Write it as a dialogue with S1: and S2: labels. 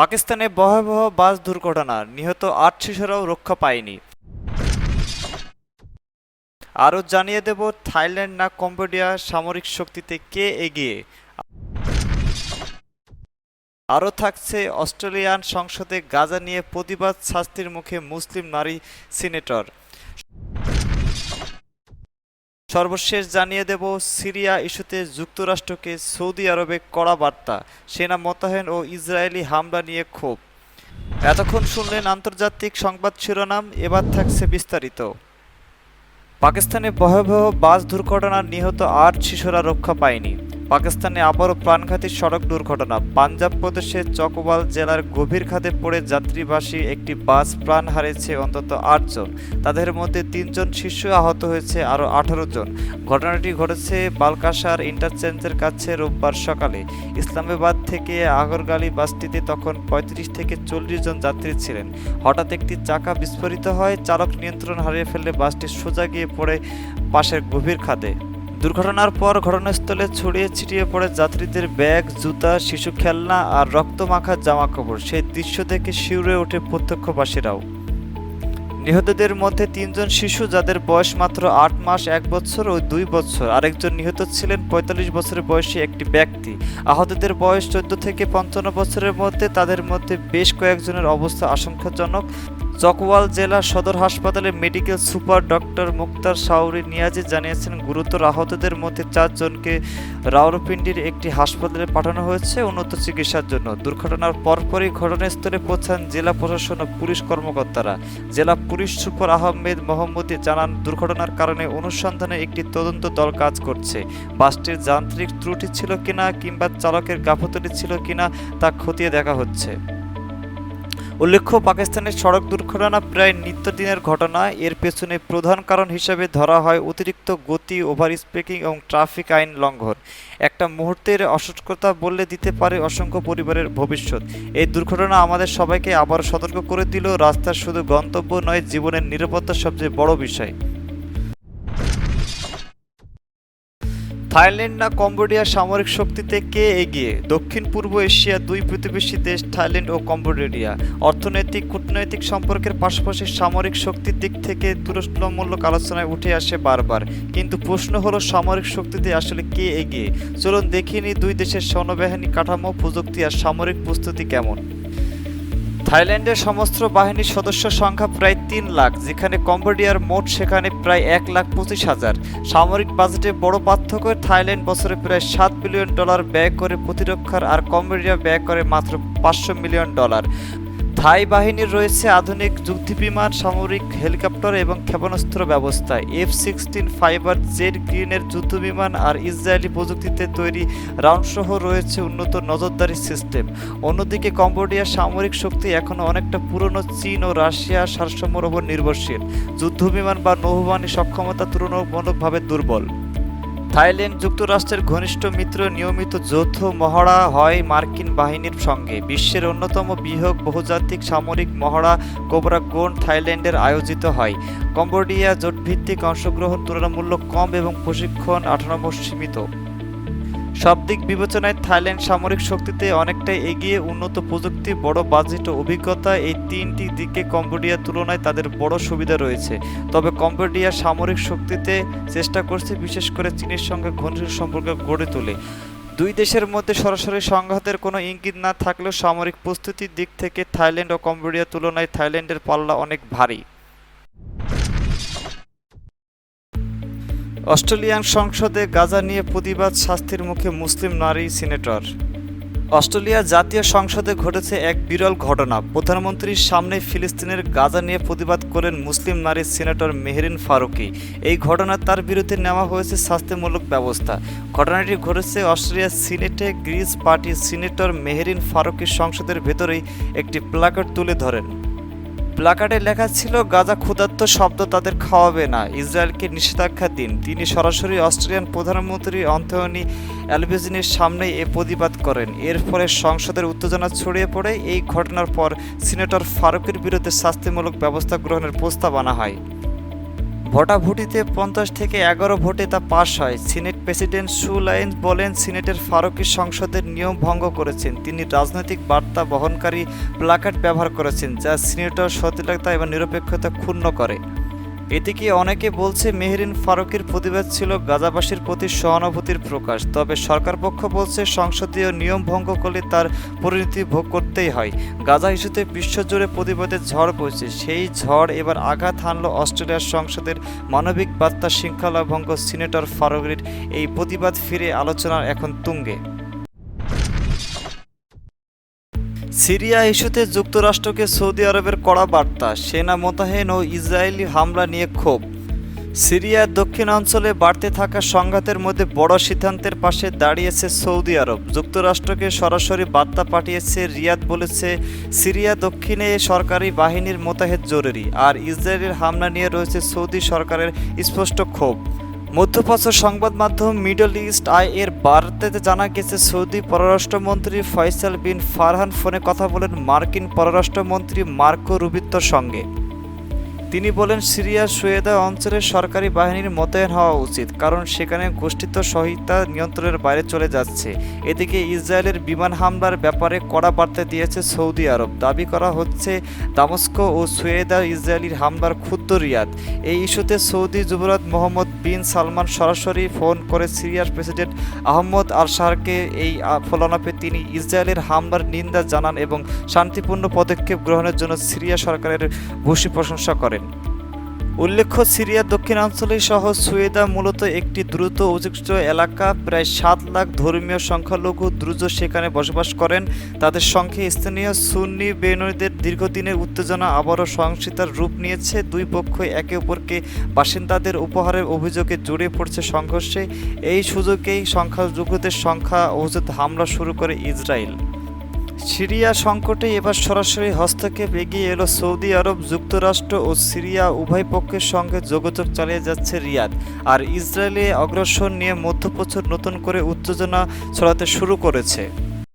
S1: পাকিস্তানে ভয়াবহ বাস দুর্ঘটনা, নিহত আট শিশুরাও রক্ষা পায়নি। আরও জানিয়ে দেব, থাইল্যান্ড না কম্বোডিয়া সামরিক শক্তিতে কে এগিয়ে? আরও থাকছে অস্ট্রেলিয়ান সংসদে গাজা নিয়ে প্রতিবাদ, শাস্তির মুখে মুসলিম নারী সিনেটর। সর্বশেষ জানিয়ে দেব, সিরিয়া ইস্যুতে যুক্তরাষ্ট্রকে সৌদি আরবে কড়া বার্তা। সেনা মোতায়েন ও ইসরায়েলি হামলা নিয়ে ক্ষোভ। এতক্ষণ শুনলেন আন্তর্জাতিক সংবাদ শিরোনাম, এবার থাকছে বিস্তারিত। পাকিস্তানে ভয়াবহ বাস দুর্ঘটনার নিহত আট শিশুরা রক্ষা পায়নি। পাকিস্তানে আবারও প্রাণঘাতী সড়ক দুর্ঘটনা। পাঞ্জাব প্রদেশের চকোবাল জেলার গভীর খাদে পড়ে যাত্রীবাসী একটি বাস প্রাণ হারিয়েছে অন্তত আটজন তাদের মধ্যে তিনজন শিশু আহত হয়েছে, আরও আঠারো জন। ঘটনাটি ঘটেছে বালকাসার ইন্টারচেঞ্জের কাছে রোববার সকালে। ইসলামাবাদ থেকে আগরগালি বাসটিতে তখন পঁয়ত্রিশ থেকে চল্লিশ জন যাত্রী ছিলেন। হঠাৎ একটি চাকা বিস্ফোরিত হয়, চালক নিয়ন্ত্রণ হারিয়ে ফেললে বাসটি সোজা গিয়ে পড়ে পাশের গভীর খাদে। দুর্ঘটনার পর ঘটনাস্থলে ছড়িয়ে ছিটিয়ে পড়ে যাত্রীদের ব্যাগ, জুতা, শিশু খেলনা আর রক্তমাখা জামা কাপড় সেই দৃশ্য দেখে শিউরে ওঠে প্রত্যক্ষবাসীরাও। নিহতদের মধ্যে তিনজন শিশু, যাদের বয়স মাত্র আট মাস, এক বছর ও দুই বছর। আরেকজন নিহত ছিলেন পঁয়তাল্লিশ বছরের বয়সী একটি ব্যক্তি। আহতদের বয়স চোদ্দ থেকে পঞ্চান্ন বছরের মধ্যে, তাদের মধ্যে বেশ কয়েকজনের অবস্থা আশঙ্কাজনক। চকওয়াল জেলা সদর হাসপাতালে medical super doctor Mukhtar Sauri Niazi জানিয়েছেন, গুরুতর আহতদের মধ্যে চারজনকে রাওরপিন্ডির একটি হাসপাতালে পাঠানো হয়েছে উন্নত চিকিৎসার জন্য। দুর্ঘটনার পরপরই ঘটনাস্থলে পৌঁছান জেলা প্রশাসন ও পুলিশ কর্মকর্তারা। জেলা পুলিশ সুপার আহমেদ মোহাম্মদী জানান, দুর্ঘটনার কারণে অনুসন্ধানে একটি তদন্ত দল কাজ করছে। বাসটির যান্ত্রিক ত্রুটি ছিল কিনা কিংবা চালকের গাফতলি ছিল কিনা তা খতিয়ে দেখা হচ্ছে। উল্লেখ্য, পাকিস্তানের সড়ক দুর্ঘটনা প্রায় নিত্যদিনের ঘটনা। এর পেছনে প্রধান কারণ হিসেবে ধরা হয় অতিরিক্ত গতি ওভার স্পিকিং এবং ট্রাফিক আইন লঙ্ঘন। একটা মুহূর্তের অসতর্কতা বললে দিতে পারে অসংখ্য পরিবারের ভবিষ্যৎ। এই দুর্ঘটনা আমাদের সবাইকে আবার সতর্ক করে দিল। রাস্তার শুধু গন্তব্য নয়, জীবনের নিরাপত্তা সবচেয়ে বড় বিষয়। থাইল্যান্ড না কম্বোডিয়া সামরিক শক্তিতে কে এগিয়ে? দক্ষিণ পূর্ব এশিয়া দুই প্রতিবেশী দেশ থাইল্যান্ড ও কম্বোডিয়া। অর্থনৈতিক, কূটনৈতিক সম্পর্কের পাশাপাশি সামরিক শক্তির দিক থেকে তুলনামূলক আলোচনায় উঠে আসে বারবার। কিন্তু প্রশ্ন হলো, সামরিক শক্তিতে আসলে কে এগিয়ে? চলুন দেখিনি দুই দেশের সৈন্যবাহিনী কাঠামো, প্রযুক্তি আর সামরিক প্রস্তুতি কেমন। থাইল্যান্ডের সমস্ত বাহিনীর সদস্য সংখ্যা প্রায় তিন লাখ, যেখানে কম্বোডিয়ার মোট সেখানে প্রায় এক লাখ পঁচিশ হাজার। সামরিক বাজেটে বড় পার্থক্য, থাইল্যান্ড বছরে প্রায় সাত বিলিয়ন ডলার ব্যয় করে প্রতিরক্ষার আর কম্বোডিয়া ব্যয় করে মাত্র পাঁচশো মিলিয়ন ডলার। থাই বাহিনীর রয়েছে আধুনিক যুদ্ধবিমান, সামরিক হেলিকপ্টার এবং ক্ষেপণাস্ত্র ব্যবস্থা। এফ সিক্সটিন ফাইবার, জেড গ্রিনের যুদ্ধবিমান আর ইসরায়েলি প্রযুক্তিতে তৈরি রাউন্ডসহ রয়েছে উন্নত নজরদারি সিস্টেম। অন্যদিকে কম্বোডিয়ার সামরিক শক্তি এখনও অনেকটা পুরনো চীন ও রাশিয়ার সারসম্যর ওপর নির্ভরশীল। যুদ্ধবিমান বা নৌবাহিনী সক্ষমতা তুলনামূলকভাবে দুর্বল। থাইল্যান্ড যুক্তরাষ্ট্রের ঘনিষ্ঠ মিত্র নিয়মিত যৌথ মহড়া হয় মার্কিন বাহিনীর সঙ্গে। বিশ্বের অন্যতম বৃহৎ বহুজাতিক সামরিক মহড়া কোবরা কোন থাইল্যান্ডের আয়োজিত হয়? কম্বোডিয়া জোটভিত্তিক অংশগ্রহণ তুলনামূলক কম এবং প্রশিক্ষণ আঠারো সীমিত। সব দিক বিবেচনায় থাইল্যান্ড সামরিক শক্তিতে অনেকটাই এগিয়ে উন্নত প্রযুক্তি, বড় বাজেট ও অভিজ্ঞতা এই তিনটি দিকে কম্বোডিয়ার তুলনায় তাদের বড় সুবিধা রয়েছে। তবে কম্বোডিয়া সামরিক শক্তিতে চেষ্টা করছে বিশেষ করে চীনের সঙ্গে ঘনিষ্ঠ সম্পর্ক গড়ে তোলে। দুই দেশের মধ্যে সরাসরি সংঘাতের কোনো ইঙ্গিত না থাকলেও সামরিক প্রস্তুতির দিক থেকে থাইল্যান্ড ও কম্বোডিয়ার তুলনায় থাইল্যান্ডের পাল্লা অনেক ভারী। অস্ট্রেলিয়ান সংসদে গাজা নিয়ে প্রতিবাদ শাস্তির মুখে মুসলিম নারী সিনেটর। অস্ট্রেলিয়া জাতীয় সংসদে ঘটেছে এক বিরল ঘটনা। প্রধানমন্ত্রীর সামনে ফিলিস্তিনের গাজা নিয়ে প্রতিবাদ করেন মুসলিম নারী সিনেটর মেহরিন ফারুকি। এই ঘটনায় তার বিরুদ্ধে নেওয়া হয়েছে শাস্তিমূলক ব্যবস্থা। ঘটনাটি ঘটেছে অস্ট্রেলিয়ার সিনেটে গ্রিস পার্টির সিনেটর মেহরিন ফারুকি সংসদের ভেতরেই একটি প্লাকার্ড তুলে ধরেন। প্লাকার্ডে লেখা ছিল, গাজা ক্ষুধার্ত শব্দ তাদের খাওয়াবে না। ইসরায়েলকে নিষেধাজ্ঞা দিন। তিনি সরাসরি অস্ট্রেলিয়ান প্রধানমন্ত্রী অন্থনি অ্যালবেজিনের সামনে এ প্রতিবাদ করেন। এর ফলে সংসদের উত্তেজনা ছড়িয়ে পড়ে। এই ঘটনার পর সিনেটর ফারুকের বিরুদ্ধে শাস্তিমূলক ব্যবস্থা গ্রহণের প্রস্তাব আনা হয়। ভোটাভুটিতে পঞ্চাশ থেকে এগারো ভোটে তা পাশ হয়। সিনেট প্রেসিডেন্ট সু লাইন বলেন, সিনেটের ফারুকি সংসদের নিয়ম ভঙ্গ করেছেন। তিনি রাজনৈতিক বার্তা বহনকারী প্লাকার্ড ব্যবহার করেছেন, যা সিনেটর সতীলতা এবং নিরপেক্ষতা ক্ষুণ্ণ করে। এদিকে অনেকে বলছে মেহরিন ফারুকের প্রতিবাদ ছিল গাজাবাসীর প্রতি সহানুভূতির প্রকাশ, তবে সরকার পক্ষ বলছে সংসদীয় নিয়ম ভঙ্গ করলে তার পরিণতি ভোগ করতেই হয়। গাজা ইস্যুতে বিশ্বজুড়ে প্রতিবাদের ঝড় বইছে, সেই ঝড় এবার আঘাত হানল অস্ট্রেলিয়ার সংসদের মানবিক বার্তা শৃঙ্খলা ভঙ্গ সিনেটর ফারুকের এই প্রতিবাদ ফিরে আলোচনার এখন তুঙ্গে। সিরিয়া ইস্যুতে যুক্তরাষ্ট্রকে সৌদি আরবের কড়া বার্তা, সেনা মোতায়েন ও ইসরায়েলি হামলা নিয়ে ক্ষোভ। সিরিয়ার দক্ষিণাঞ্চলে বাড়তে থাকা সংঘাতের মধ্যে বড় সিদ্ধান্তের পাশে দাঁড়িয়েছে সৌদি আরব। যুক্তরাষ্ট্রকে সরাসরি বার্তা পাঠিয়েছে রিয়াদ, বলেছে, সিরিয়া দক্ষিণে সরকারি বাহিনীর মোতায়েন জরুরি, আর ইসরায়েলের হামলা নিয়ে রয়েছে সৌদি সরকারের স্পষ্ট ক্ষোভ। মধ্যপ্রাচ্য সংবাদ মাধ্যম মিডল ইস্ট আই এর বার্তাতে জানা গেছে, সৌদি পররাষ্ট্রমন্ত্রী ফয়সাল বিন ফারহান ফোনে কথা বলেন মার্কিন পররাষ্ট্রমন্ত্রী মার্কো রুবিত্তর সঙ্গে। তিনি বলেন সিরিয়ার সুয়েদা অঞ্চলে সরকারি বাহিনীর মোতায়েন হওয়া উচিত, কারণ সেখানে গোষ্ঠীত সহিতা নিয়ন্ত্রণের বাইরে চলে যাচ্ছে। এদিকে ইসরায়েলের বিমান হামলার ব্যাপারে কড়া বার্তা দিয়েছে সৌদি আরব। দাবি করা হচ্ছে, দামস্ক ও সুয়েদা ইসরায়েলির হামলার ক্ষুদ্র রিয়াদ। এই ইস্যুতে সৌদি যুবরাজ মোহাম্মদ বিন সালমান সরাসরি ফোন করে সিরিয়ার প্রেসিডেন্ট আহমদ আল শাহকে এই ফলনাপে তিনি ইসরায়েলের হামলার নিন্দা জানান এবং শান্তিপূর্ণ পদক্ষেপ গ্রহণের জন্য সিরিয়া সরকারের ভূষী প্রশংসা করেন। উল্লেখ্য, সিরিয়ার দক্ষিণাঞ্চলে সহ সুয়েদা মূলত একটি দ্রুত অভিযুক্ত এলাকা। প্রায় সাত লাখ ধর্মীয় সংখ্যালঘু দ্রুত সেখানে বসবাস করেন। তাদের সঙ্গে স্থানীয় সুন্নি বেনরীদের দীর্ঘদিনের উত্তেজনা আবারও সহিংসতার রূপ নিয়েছে। দুই পক্ষই একে অপরকে বাসিন্দাদের উপহারের অভিযোগে জড়িয়ে পড়ছে সংঘর্ষে। এই সুযোগেই সংখ্যালঘুদের সংখ্যা অভিযোগ হামলা শুরু করে ইসরায়েল। সিরিয়া সংকটে এবার সরাসরি হস্তক্ষেপ এগিয়ে এলো সৌদি আরব, যুক্তরাষ্ট্র ও সিরিয়া উভয় পক্ষের সঙ্গে যোগাযোগ চালিয়ে যাচ্ছে রিয়াদ। আর ইসরায়েলে অগ্রসর নিয়ে মধ্যপ্রচুর নতুন করে উত্তেজনা ছড়াতে শুরু করেছে।